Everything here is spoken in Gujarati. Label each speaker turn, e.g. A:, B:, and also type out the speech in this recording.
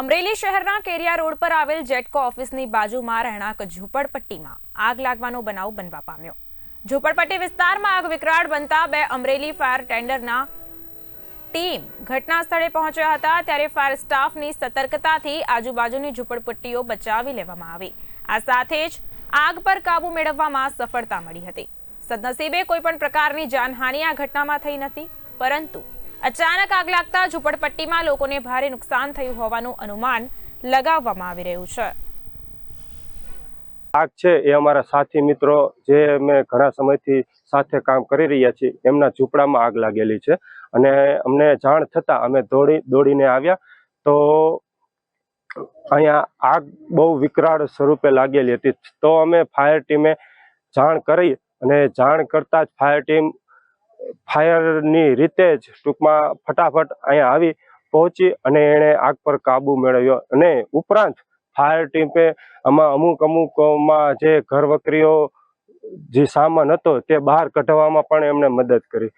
A: અમરેલી શહેરના કેરિયા રોડ પર આવેલ જેટકો ઓફિસની બાજુમાં રહેણાંક ઝૂંપડપટ્ટીમાં આગ લાગવાનો બનાવ બનવા પામ્યો. ઝૂંપડપટ્ટી વિસ્તારમાં આગ વિકરાળ બનતા બે અમરેલી ફાયર ટેન્ડરના ટીમ ઘટના સ્થળે પહોંચ્યા હતા ત્યારે ફાયર સ્ટાફની સતર્કતાથી આજુબાજુની ઝૂંપડપટ્ટીઓ બચાવી લેવામાં આવી. આ સાથે જ આગ પર કાબુ મેળવવામાં સફળતા મળી હતી. સદનસીબે કોઈ પણ પ્રકારની જાનહાનિ આ ઘટનામાં થઈ નથી, પરંતુ અચાનક આગ લાગતા ઝૂંપડપટ્ટીમાં લોકોને ભારે નુકસાન થયું હોવાનું અનુમાન લગાવવામાં આવી રહ્યું છે.
B: આગ છે એ અમારા સાથી મિત્રો જે અમે ઘણા સમયથી સાથે કામ કરી રહ્યા છીએ, એમના ઝૂંપડામાં આગ લાગેલી છે. અને અમને જાણ થતાં અમે દોડી, દોડીને આવ્યા. તો અહીંયા આગ બહુ વિકરાળ સ્વરૂપે લાગેલી હતી. તો અમે ફાયર ટીમે જાણ કરી અને જાણ કરતાં જ ફાયર ટીમ ફાયરની રીતે જ ટૂંકમાં ફટાફટ અહીંયા આવી પહોંચી અને એણે આગ પર કાબુ મેળવ્યો અને ઉપરાંત ફાયર ટીમે આમાં અમુક અમુકમાં જે ઘર વકરીઓ જે સામાન હતો તે બહાર કઢાવવામાં પણ એમણે મદદ કરી.